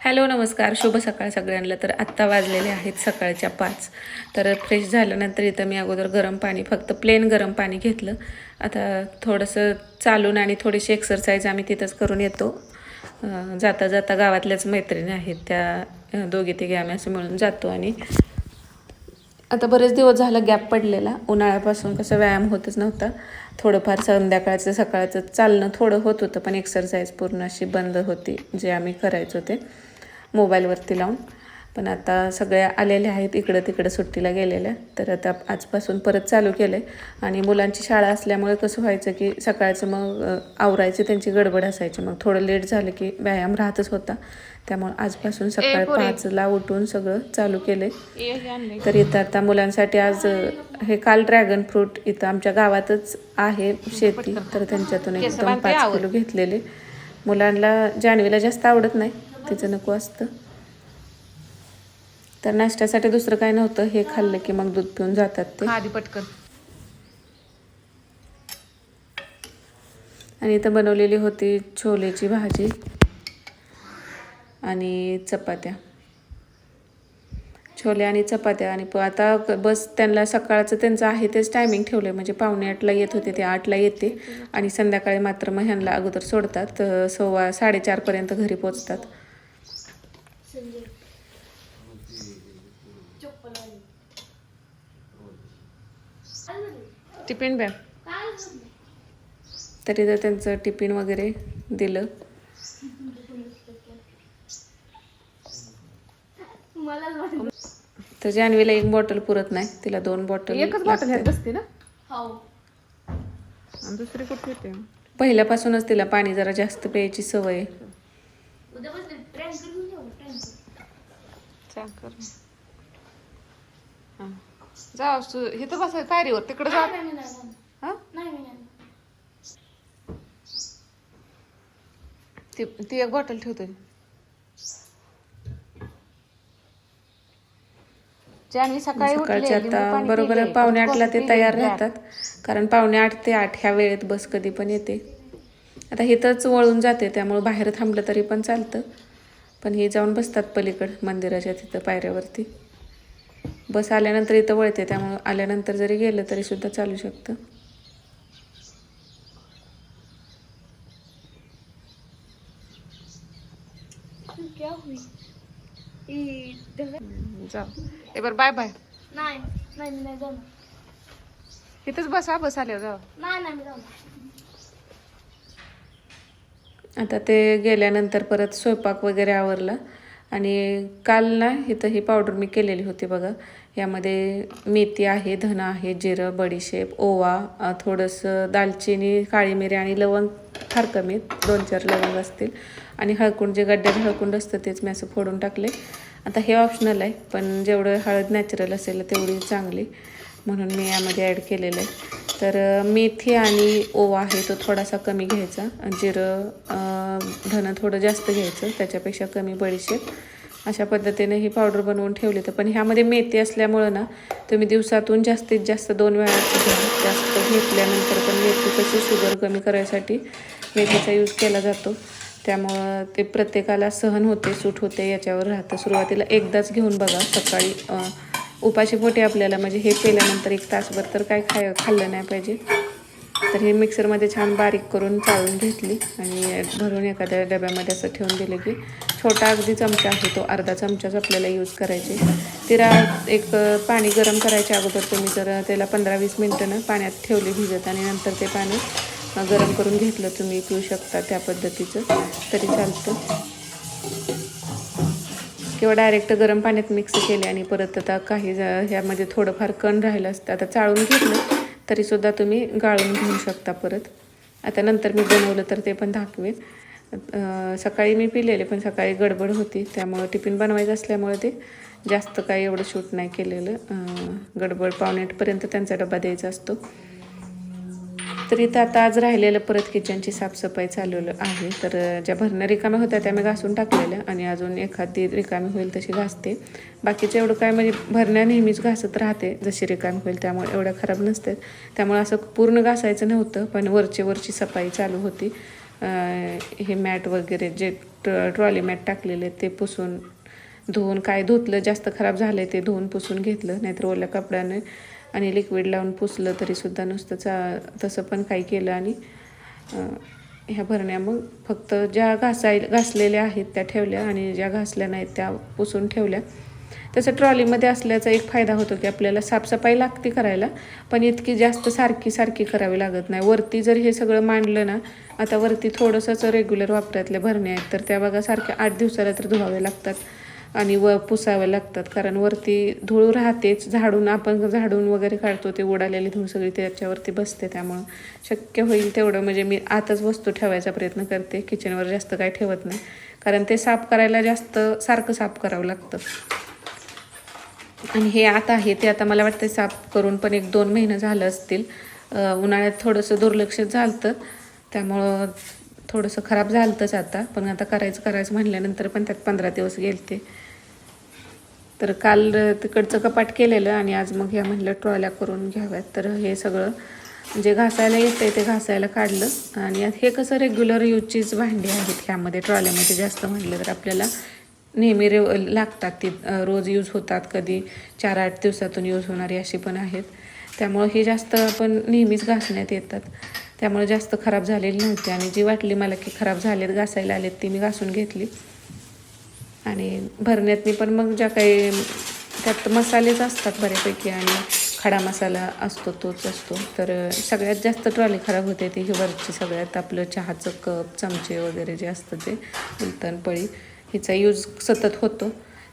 Hello नमस्कार. शुभ सकाळ सगळ्यांना. तर आत्ता वाजलेले आहेत सकाळच्या पाच. तर फ्रेश झाल्यानंतर इथं मी अगोदर गरम पाणी फक्त प्लेन गरम पाणी घेतलं. आता थोडंसं चालून आणि थोडीशी एक्सरसाइज आम्ही तिथंच करून येतो. जाता जाता गावातल्याच मैत्रिणी आहेत. त्या दोघी तिघे आम्ही असं मिळून जातो आणि आता बरेच दिवस झालं गॅप पडलेला. उन्हाळ्यापासून कसं व्यायाम होतच नव्हता. थोडंफार संध्याकाळचं सकाळचं चालणं थोडं होत होतं पण एक्सरसाइज पूर्ण अशी बंद होती जे आम्ही करायचो ते. मोबाईलवरती लावून. पण आता सगळ्या आलेल्या आहेत इकडं तिकडं सुट्टीला गेलेल्या. तर आता आजपासून परत चालू केलं आहे आणि मुलांची शाळा असल्यामुळे कसं व्हायचं की सकाळचं मग आवरायची त्यांची गडबड असायची. मग थोडं लेट झालं की व्यायाम राहतच होता. त्यामुळे आजपासून सकाळी पाचला उठून सगळं चालू केलं तर इथं आता मुलांसाठी आज हे काल ड्रॅगन फ्रूट इथं आमच्या गावातच आहे शेती. तर त्यांच्यातून एकदम पाच किलो घेतलेले. मुलांना जान्हवीला जास्त आवडत नाही. तिचं नको असतं. तर नाश्त्यासाठी दुसरं काय नव्हतं हे खाल्लं की मग दूध पिऊन जातात ते. आधी पटकन. आणि इथं बनवलेली होती छोलेची भाजी आणि चपात्या. छोले आणि चपात्या आणि आता बस त्यांना सकाळचं त्यांचं आहे तेच टायमिंग ठेवलं म्हणजे पावणे आठला येत होते ते आठला येते आणि संध्याकाळी मात्र मग ह्यांना अगोदर सोडतात. सव्वा साडेचारपर्यंत घरी पोचतात. Tiffin bag. तरी तर त्यांचं टिफिन वगैरे दिलं. तर जान्हवीला एक बॉटल पुरत नाही. तिला दोन बॉटल एकच बॉटल बसते ना? हो. दुसरी कुठे पहिल्यापासूनच तिला पाणी जरा जास्त प्यायची सवय आहे. चाकर हां. जाऊ तू. तर बसाय पायरीवर तिकडे जा. हा? ती ती एक बॉटल ठेवते सकाळी सकाळचे आता पाणी बरोबर पावणे आठला ते तयार राहतात. कारण पावणे आठ ते आठ ह्या वेळेत बस कधी पण येते. आता इथंच वळून जाते त्यामुळे बाहेर थांबलं तरी पण चालतं. पण हे जाऊन बसतात पलीकड मंदिराच्या तिथं पायऱ्यावरती. बस आल्यानंतर इथं वळते त्यामुळं आल्यानंतर जरी गेलं तरी सुद्धा चालू शकतं. जाऊ बरं बाय बाय. नाही इथंच बसा बस आल्यावर जाऊ नाही आता ते गेल्यानंतर परत स्वयंपाक वगैरे आवरला. आणि काल ना इथं ही पावडर मी केलेली होती बघा. यामध्ये मेथी आहे धना आहे जिरं बडीशेप ओवा थोडंसं दालचिनी काळी मिरी आणि लवंग फार कमी दोन चार लवंग असतील. आणि हळकुंड जे गड्ड्यात हळकुंड असतं तेच मी असं फोडून टाकले. आता हे ऑप्शनल आहे पण जेवढं हळद नॅचरल असेल तेवढी चांगली. म्हणून मी यामध्ये ॲड केलेलं आहे. तर मेथी आणि ओवा आहे तो थोडासा कमी घ्यायचा. जिरं धनं थोडं जास्त घ्यायचं त्याच्यापेक्षा कमी बडीशेप. अशा पद्धतीने ही पावडर बनवून ठेवली तर पण ह्यामध्ये मेथी असल्यामुळं ना तुम्ही दिवसातून जास्तीत जास्त दोन वेळा घ्या. जास्त घेतल्यानंतर पण मेथी कशी शुगर कमी करायसाठी मेथीचा यूज केला जातो. त्यामुळं ते प्रत्येकाला सहन होते सूट होते याच्यावर राहतं. सुरुवातीला एकदाच घेऊन बघा. सकाळी उपाशी पोटे आपल्याला म्हणजे हे केल्यानंतर एक तासभर तर काय खाय खाल्लं नाही पाहिजे. तर हे मिक्सरमध्ये छान बारीक करून चाळून घेतली आणि भरून एखाद्या डब्यामध्ये असं ठेवून दिलं की छोटा अगदी चमचा आहे तो अर्धा चमचाच आपल्याला यूज करायचे. तिला एक पाणी गरम करायच्या अगोदर तुम्ही जर त्याला पंधरा वीस मिनटं पाण्यात ठेवली भिजत आणि नंतर ते पाणी गरम करून घेतलं तुम्ही पिऊ शकता त्या पद्धतीचं. तरी चालतं. किंवा डायरेक्ट गरम पाण्यात मिक्स केले आणि परत आता काही ह्यामध्ये थोडंफार कण राहिलं असतं आता चाळून घेतलं तरीसुद्धा तुम्ही गाळून घेऊ शकता परत. आता नंतर मी बनवलं तर ते पण दाखवेन. सकाळी मी पिलेले पण सकाळी गडबड होती त्यामुळं टिफिन बनवायचं असल्यामुळे ते जास्त काही एवढं शूट नाही केलेलं. गडबड पावणे त्यांचा डबा द्यायचा असतो. तर इथं आता आज राहिलेलं परत किचनची साफसफाई चालवलं आहे. तर ज्या भरण्या रिकाम्या होत्या त्या मी घासून टाकलेल्या आणि अजून एखादी रिकामी होईल तशी घासते. बाकीचं एवढं काय म्हणजे भरण्या नेहमीच घासत राहते जशी रिकामी होईल त्यामुळे एवढ्या खराब नसतात त्यामुळे असं पूर्ण घासायचं नव्हतं पण वरची वरची सफाई चालू होती. हे मॅट वगैरे जे ट्र ट्रॉली मॅट टाकलेले ते पुसून धुवून काय धुतलं जास्त खराब झालं ते धुवून पुसून घेतलं नाहीतर ओल्या कपड्याने आणि लिक्विड लावून पुसलं तरीसुद्धा नुसतं चा तसं पण काही केलं आणि ह्या भरण्या मग फक्त ज्या घासाय घासलेल्या आहेत त्या ठेवल्या आणि ज्या घासल्या नाहीत त्या पुसून ठेवल्या. तसं ट्रॉलीमध्ये असल्याचा एक फायदा होतो की आपल्याला साफसफाई लागते करायला पण इतकी जास्त सारखी सारखी करावी लागत नाही. वरती जर हे सगळं मांडलं ना आता वरती थोडंसंच रेग्युलर वापरातल्या भरण्या आहेत तर त्या बघा सारख्या आठ दिवसाला तर धुवाव्या लागतात. आणि व पुसाव्या लागतात. कारण वरती धूळ राहतेच. झाडून आपण झाडून वगैरे काढतो ते उडालेली धूळ सगळी त्याच्यावरती बसते. त्यामुळं शक्य होईल तेवढं. म्हणजे मी आताच वस्तू ठेवायचा प्रयत्न करते. किचनवर जास्त काय ठेवत नाही. कारण ते साफ करायला जास्त सारखं साफ करावं लागतं. आणि हे आता आहे. ते आता मला वाटतं साफ करून पण एक दोन महिने झालं असतील. उन्हाळ्यात थोडंसं दुर्लक्ष झालं त्यामुळं थोडंसं खराब झालतंच आता. पण आता करायचं करायचं म्हणल्यानंतर पण त्यात पंधरा दिवस गेलते. तर काल तिकडचं कपाट केलेलं आणि आज मग ह्या म्हणलं ट्रॉल्या करून घ्याव्यात. तर हे सगळं जे घासायला येतं आहे ते घासायला काढलं. आणि हे कसं रेग्युलर यूजचीच भांडी आहेत ह्यामध्ये ट्रॉल्यामध्ये जास्त म्हटलं तर आपल्याला नेहमी रे लागतात ती रोज यूज होतात. कधी चार आठ दिवसातून यूज होणारी अशी पण आहेत. त्यामुळं हे जास्त पण नेहमीच घासण्यात येतात. त्यामुळे जास्त खराब झालेली नव्हती. आणि जी वाटली मला की खराब झालेत घासायला आलेत ती मी घासून घेतली. आणि भरण्यातनी पण मग ज्या काही त्यात मसालेच असतात बऱ्यापैकी आणि खडा मसाला असतो तोच असतो. तर सगळ्यात जास्त ट्रॉली खराब होते ती ही वरची सगळ्यात. आपलं चहाचं कप चमचे वगैरे जे असतं ते उलटण पळी हिचा यूज सतत होतो.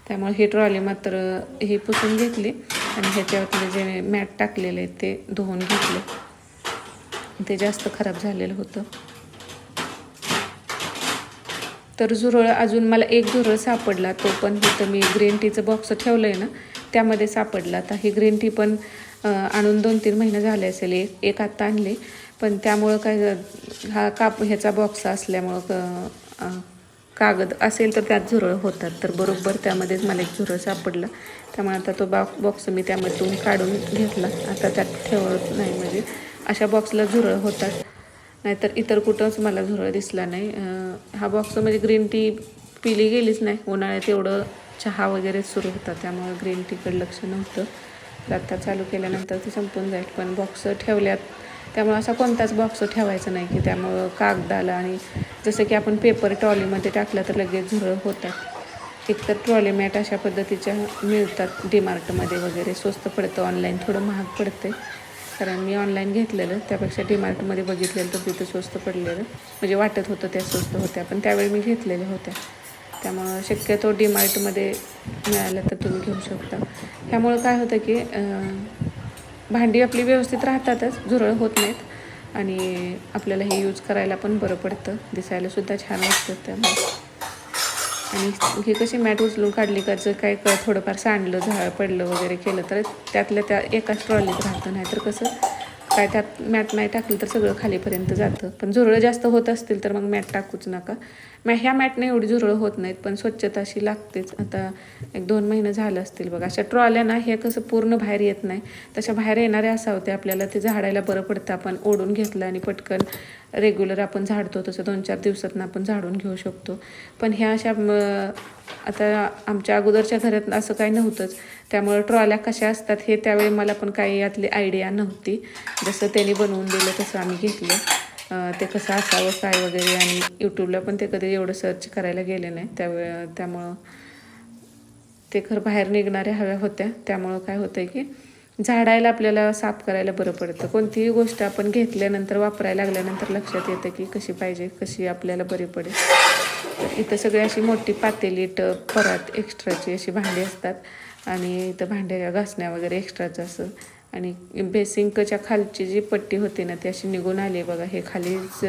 त्यामुळे ही ट्रॉली मात्र ही पुसून घेतली. आणि ह्याच्यावरले जे मॅट टाकलेले आहेत ते धुवून घेतले. ते जास्त खराब झालेलं होतं. तर झुरळ अजून मला एक झुरळ सापडला तो पण तिथं मी ग्रीन टीचं बॉक्स ठेवलं आहे ना त्यामध्ये सापडला. आता ही ग्रीन टी पण आणून दोन तीन महिने झाले असेल एक एक आत्ता आणले. पण त्यामुळं काय झालं, हा काप ह्याचा बॉक्स असल्यामुळं क- कागद असेल तर त्यात झुरळ होतात. तर बरोबर त्यामध्येच मला एक झुरळ सापडला. त्यामुळे आता तो बॉक्स बॉक्स मी त्यामधून काढून घेतला. आता त्यात ठेवत नाही म्हणजे. अशा बॉक्सला झुरळ होतात. नाहीतर इतर कुठंच मला झुरळ दिसला नाही. हा बॉक्स म्हणजे ग्रीन टी पिली गेलीच नाही. उन्हाळ्यात एवढं चहा वगैरे सुरू होता त्यामुळं ग्रीन टीकडे लक्ष नव्हतं. तर आता चालू केल्यानंतर ती संपून जाईल. पण बॉक्स ठेवल्यात. त्यामुळं असा कोणताच बॉक्स ठेवायचा नाही की त्यामुळं कागदाला आणि जसं की आपण पेपर ट्रॉलीमध्ये टाकलं तर लगेच झुरळ होतात. एकतर ट्रॉली मॅट अशा पद्धतीच्या मिळतात डीमार्टमध्ये वगैरे. स्वस्त पडतं ऑनलाईन थोडं महाग पडते कारण मी ऑनलाईन घेतलेलं. त्यापेक्षा डीमार्टमध्ये बघितलेलं तर तिथं स्वस्त पडलेलं. म्हणजे वाटत होतं त्या स्वस्त होत्या पण त्यावेळी मी घेतलेल्या होत्या. त्यामुळं शक्यतो डीमार्टमध्ये मिळालं तर तुम्ही घेऊ शकता. ह्यामुळं काय होतं की भांडी आपली व्यवस्थित राहतातच झुरळ होत नाहीत. आणि आपल्याला हे यूज करायला पण बरं पडतं. दिसायला सुद्धा छान वाटतं त्यामुळे. आणि ही कशी मॅट उचलून काढली का जर काय क- थोडंफार सांडलं झाड पडलं वगैरे केलं तर त्यातल्या त्या एकाच ट्रॉलीत राहतं. नाहीतर कसं काय त्यात मॅट नाही टाकलं तर सगळं खालीपर्यंत जातं. पण झुरळं जास्त होत असतील तर मग मॅट टाकूच नका. मॅ ह्या मॅटने एवढी झुरळं होत नाहीत पण स्वच्छता अशी लागतेच. आता एक दोन महिने झालं असतील बघा. अशा ट्रॉल्या ना हे कसं पूर्ण बाहेर येत नाही. तशा बाहेर येणाऱ्या असावत्या आपल्याला. ते झाडायला बरं पडतं. आपण ओढून घेतलं आणि पटकन रेग्युलर आपण झाडतो तसं दोन चार दिवसातनं आपण झाडून घेऊ शकतो. पण ह्या अशा आता आमच्या अगोदरच्या घरात असं काही नव्हतंच. त्यामुळे ट्रॉल्या कशा असतात हे त्यावेळी मला पण काही यातली आयडिया नव्हती. जसं त्यांनी बनवून दिलं तसं आम्ही घेतलं. ते कसं असावं काय वगैरे आणि यूट्यूबला पण ते कधी एवढं सर्च करायला गेले नाही. त्यावे त्यामुळं ते खरं बाहेर निघणाऱ्या हव्या होत्या. त्यामुळं काय होतं आहे की झाडायला आपल्याला साफ करायला बरं पडतं. कोणतीही गोष्ट आपण घेतल्यानंतर वापरायला लागल्यानंतर लक्षात येतं की कशी पाहिजे कशी आपल्याला बरी पडेल. तर इथं सगळी अशी मोठी पातेली टप परात एक्स्ट्राची अशी भांडी असतात. आणि इथं भांड्या घासण्या वगैरे एक्स्ट्राचं असं. आणि बेसिंकच्या खालची जी पट्टी होती ना ती अशी निघून आली बघा. हे खालीच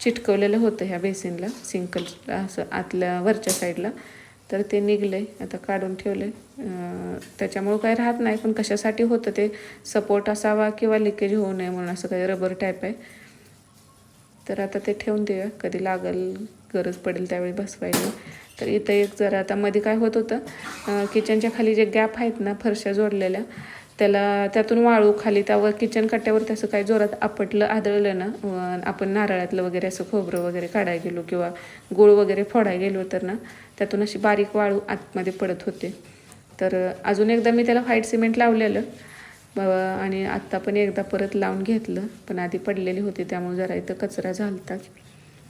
चिटकवलेलं होतं ह्या बेसिनला सिंकल असं आतल्या वरच्या साईडला तर ते निघले आता काढून ठेवले. आहे त्याच्यामुळं काही राहत नाही पण कशासाठी होतं ते? सपोर्ट असावा किंवा लिकेज होऊ नये म्हणून असं काही रबर टाईप आहे. तर आता ते ठेवून देऊया. कधी लागेल गरज पडेल त्यावेळी बसवायला. तर इथं एक जरा आता मध्ये काय होत होतं किचनच्या खाली जे गॅप आहेत ना फरशा जोडलेल्या त्याला त्यातून वाळू खाली त्यावर किचन कट्ट्यावर त्याचं काही जोरात आपटलं आदळलं ना आपण नारळातलं वगैरे असं खोबरं वगैरे काढायला गेलो किंवा गुळ वगैरे फोडायला गेलो तर ना त्यातून अशी बारीक वाळू आतमध्ये पडत होते. तर अजून एकदा मी त्याला व्हाईट सिमेंट लावलेलं आणि आत्ता पण एकदा परत लावून घेतलं पण आधी पडलेली होती त्यामुळे जरा इथं कचरा झालता.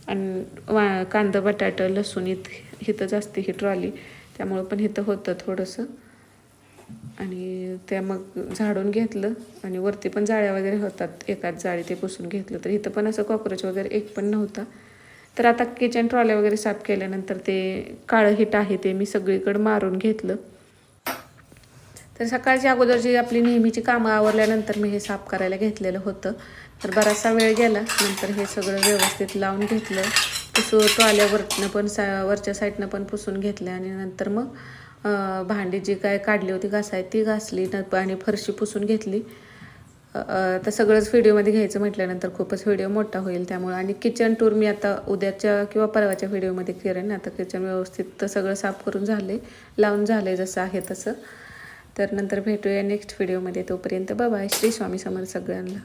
आणि वा कांदा बटाटा लसूण इथं इथंच असते ही ट्रॉली त्यामुळं पण इथं होतं थोडंसं. आणि त्या मग झाडून घेतलं आणि वरती पण जाळ्या वगैरे होतात एकाच जाळी ते पुसून घेतलं. तर इथं पण असं कॉक्रोच वगैरे एक पण नव्हता. तर आता किचन ट्रॉल्या वगैरे साफ केल्यानंतर ते काळं हिट आहे ते मी सगळीकडे मारून घेतलं. तर सकाळची अगोदर जी आपली नेहमीची कामं आवरल्यानंतर मी हे साफ करायला घेतलेलं होतं. तर बराचसा वेळ गेला नंतर हे सगळं व्यवस्थित लावून घेतलं. पुसू ट्रॉल्यावरनं पण सा वरच्या साईडनं पण पुसून घेतलं आणि नंतर मग भांडी जी काय काढली होती घासाय ती घासली न आणि फरशी पुसून घेतली. तर सगळंच व्हिडिओमध्ये घ्यायचं म्हटल्यानंतर खूपच व्हिडिओ मोठा होईल त्यामुळे. आणि किचन टूर मी आता उद्याच्या किंवा परवाच्या व्हिडिओमध्ये करेन आता किचन व्यवस्थित तर सगळं साफ करून झाले लावून झाले जसं आहे तसं. तर नंतर भेटूया नेक्स्ट व्हिडिओमध्ये. तोपर्यंत बाबा श्री स्वामी समर्थ सगळ्यांना.